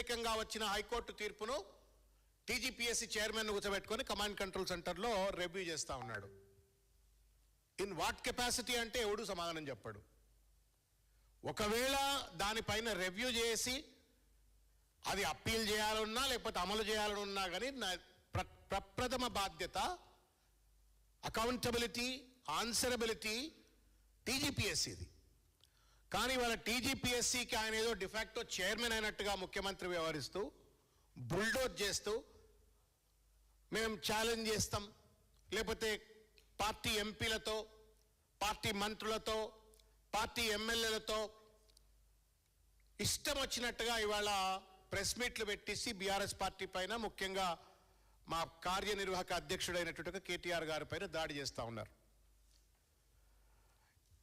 వ్యతిరేకంగా వచ్చిన హైకోర్టు తీర్పును టీజీపీఎస్సీ చైర్మన్ కూర్చోబెట్టుకొని కమాండ్ కంట్రోల్ సెంటర్లో రివ్యూ చేస్తా ఉన్నాడు. ఇన్ వాట్ కెపాసిటీ అంటే ఎవడు సమాధానం చెప్పాడు. ఒకవేళ దానిపైన రివ్యూ చేసి అది అప్పీల్ చేయాలన్నా లేకపోతే అమలు చేయాలనున్నా కానీ నా ప్రప్రథమ బాధ్యత అకౌంటబిలిటీ ఆన్సరబిలిటీ టీజీపీఎస్సీది. కానీ వాళ్ళ టీజీపీఎస్సీకి ఆయన ఏదో డిఫాక్టో చైర్మన్ అయినట్టుగా ముఖ్యమంత్రి వ్యవహరిస్తూ బుల్డోజ్ చేస్తూ మేము ఛాలెంజ్ చేస్తాం. లేకపోతే పార్టీ ఎంపీలతో పార్టీ మంత్రులతో పార్టీ ఎమ్మెల్యేలతో ఇష్టం వచ్చినట్టుగా ఇవాళ ప్రెస్ మీట్లు పెట్టేసి బీఆర్ఎస్ పార్టీ పైన ముఖ్యంగా మా కార్యనిర్వాహక అధ్యక్షుడైనటువంటి కేటీఆర్ గారి పైన దాడి చేస్తూ ఉన్నారు.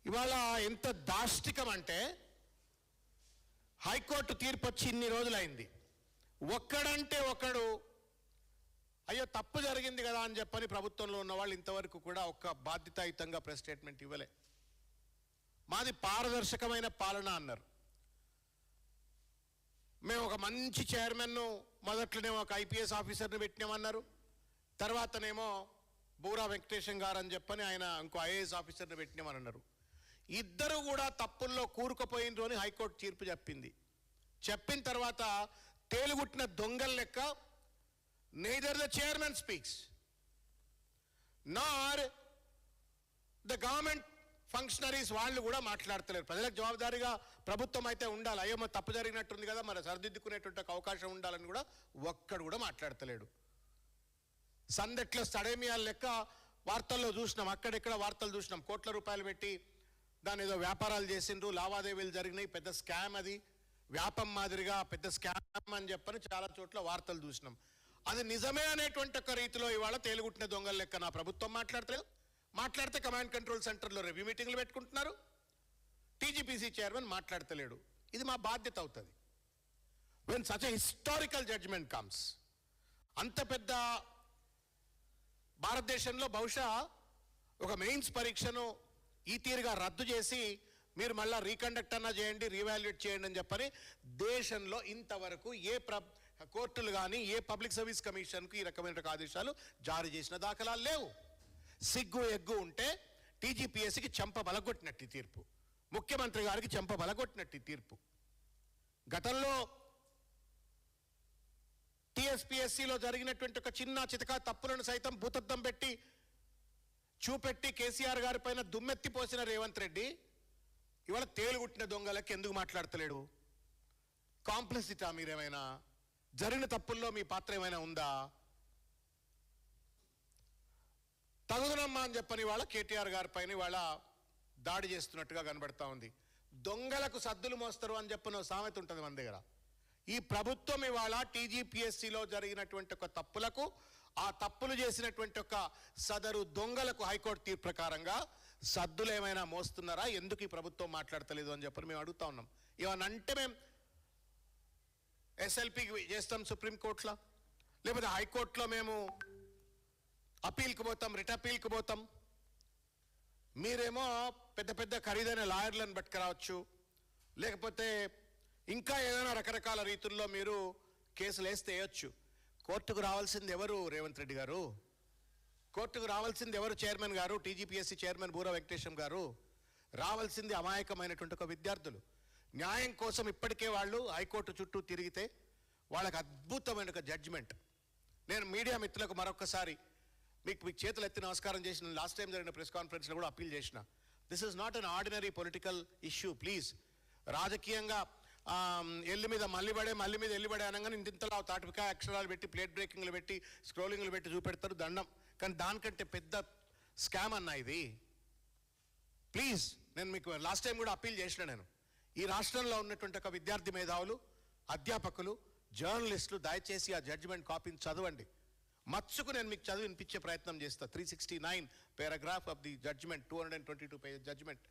ఇవాళ ఎంత దాష్టికం అంటే హైకోర్టు తీర్పు వచ్చి ఇన్ని రోజులైంది. ఒక్కడంటే ఒకడు అయ్యో తప్పు జరిగింది కదా అని చెప్పని ప్రభుత్వంలో ఉన్న వాళ్ళు ఇంతవరకు కూడా ఒక్క బాధ్యతాయుతంగా ప్రెస్ స్టేట్మెంట్ ఇవ్వలే. మాది పారదర్శకమైన పాలన అన్నారు. మేము ఒక మంచి చైర్మన్ను మొదట్లోనేమో ఒక ఐపీఎస్ ఆఫీసర్ని పెట్టినామన్నారు. తర్వాతనేమో బూరా వెంకటేశం గారు అని చెప్పని ఆయన ఇంకో ఐఏఎస్ ఆఫీసర్ని పెట్టినామని అన్నారు ఇద్దరు కూడా తప్పుల్లో కూరుకుపోయినరు అని హైకోర్టు తీర్పు చెప్పింది. చెప్పిన తర్వాత తేలుగుట్టిన దొంగల లెక్క neither the chairman speaks nor the government functionaries వాళ్ళు కూడా మాట్లాడతలేరు. ప్రజలకు జవాబుదారీగా ప్రభుత్వం అయితే ఉండాలి. అయ్యో మరి తప్పు జరిగినట్టుంది కదా మరి సరిదిద్దుకునేటువంటి అవకాశం ఉండాలని కూడా ఒక్కడు కూడా మాట్లాడతలేడు. సందట్లో సడేమియాల లెక్క వార్తల్లో చూసినాం అక్కడెక్కడ వార్తలు చూసినాం. కోట్ల రూపాయలు పెట్టి దాని ఏదో వ్యాపారాలు చేసిండ్రు లావాదేవీలు జరిగినాయి పెద్ద స్కామ్ అది. వ్యాపం మాదిరిగా పెద్ద స్కామ్ అని చెప్పని చాలా చోట్ల వార్తలు చూసినాం. అది నిజమే అనేటువంటి ఒక రీతిలో ఇవాళ తేలుగుట్టిన దొంగల లెక్క నా ప్రభుత్వం మాట్లాడతలేదు. మాట్లాడితే కమాండ్ కంట్రోల్ సెంటర్లో రివ్యూ మీటింగ్లు పెట్టుకుంటున్నారు. టీజీపీసీ చైర్మన్ మాట్లాడతలేడు. ఇది మా బాధ్యత అవుతుంది. When such historical judgment comes అంత పెద్ద భారతదేశంలో బహుశా ఒక మెయిన్స్ పరీక్షను ఈ తీరుగా రద్దు చేసి మీరు మళ్ళీ రీకండక్ట్ అన్నా చేయండి రీవాల్యుయేట్ చేయండి అని చెప్పని దేశంలో ఇంతవరకు ఏ ప్ర కోర్టులు కానీ ఏ పబ్లిక్ సర్వీస్ కమిషన్కు ఈ రకమైన ఆదేశాలు జారీ చేసిన దాఖలాలు లేవు. సిగ్గు ఎగ్గు ఉంటే టీజీపీఎస్సీకి చెంప బలగొట్టినట్టు తీర్పు. ముఖ్యమంత్రి గారికి చెంప బలగొట్టినట్టు తీర్పు. గతంలో టీఎస్పీఎస్సీలో జరిగినటువంటి ఒక చిన్న చితక తప్పులను సైతం భూతద్దం పెట్టి చూపెట్టి కేసీఆర్ గారి పైన దుమ్మెత్తి పోసిన రేవంత్ రెడ్డి ఇవాళ తేలుగుట్టిన దొంగలకి ఎందుకు మాట్లాడతలేడు? కాంప్లెసిటా మీరేమైనా? జరిగిన తప్పుల్లో మీ పాత్ర ఏమైనా ఉందా? తగుదనమ్మా అని చెప్పని వాళ్ళ కేటీఆర్ గారి పైన వాళ్ళ దాడి చేస్తున్నట్టుగా కనబడతా ఉంది. దొంగలకు సద్దులు మోస్తారు అని చెప్పిన సామెత ఉంటుంది మన దగ్గర. ఈ ప్రభుత్వం ఇవాళ టీజీపీఎస్సీలో జరిగినటువంటి ఒక తప్పులకు ఆ తప్పులు చేసినటువంటి ఒక సదరు దొంగలకు హైకోర్టు తీర్పు ప్రకారంగా సద్దులు ఏమైనా మోస్తున్నారా? ఎందుకు ఈ ప్రభుత్వం మాట్లాడతలేదు అని చెప్పని మేము అడుగుతా ఉన్నాం. ఏమన్నా అంటే మేము ఎస్ఎల్పికి చేస్తాం సుప్రీంకోర్టులో లేకపోతే హైకోర్టులో మేము అప్పీల్కి పోతాం రిట్ అప్పీల్కి పోతాం. మీరేమో పెద్ద పెద్ద ఖరీదైన లాయర్లను పట్టుకురావచ్చు. లేకపోతే ఇంకా ఏదైనా రకరకాల రీతుల్లో మీరు కేసులు వేస్తే వేయచ్చు కోర్టుకు రావాల్సింది ఎవరు రేవంత్ రెడ్డి గారు? కోర్టుకు రావాల్సింది ఎవరు చైర్మన్ గారు టీజీపీఎస్సీ చైర్మన్ బూరా వెంకటేశం గారు? రావాల్సింది అమాయకమైనటువంటి ఒక విద్యార్థులు. న్యాయం కోసం ఇప్పటికే వాళ్ళు హైకోర్టు చుట్టూ తిరిగితే వాళ్ళకి అద్భుతమైన ఒక జడ్జిమెంట్ నేను మీడియా మిత్రులకు మరొకసారి మీకు మీకు చేతులు ఎత్తి నమస్కారం చేసిన లాస్ట్ టైం జరిగిన ప్రెస్ కాన్ఫరెన్స్లో కూడా అప్పీల్ చేసిన. This is not an ordinary political issue please రాజకీయంగా ఎల్లి మీద మళ్ళీ పడే మళ్ళీ మీద ఎల్లి పడే అనగానే ఇంతింతలా తాటిపికాయ అక్షరాలు పెట్టి ప్లేట్ బ్రేకింగ్లు పెట్టి స్క్రోలింగ్లు పెట్టి చూపెడతారు దండం. కానీ దానికంటే పెద్ద స్కామ్ అన్న ఇది. ప్లీజ్ నేను మీకు లాస్ట్ టైం కూడా అప్పీల్ చేసిన నేను. ఈ రాష్ట్రంలో ఉన్నటువంటి ఒక విద్యార్థి మేధావులు అధ్యాపకులు జర్నలిస్టులు దయచేసి ఆ జడ్జిమెంట్ కాపీని చదవండి. మచ్చుకు నేను మీకు చదివి వినిపించే ప్రయత్నం చేస్తా. Three sixty nine paragraph of the judgment two hundred and twenty two page judgment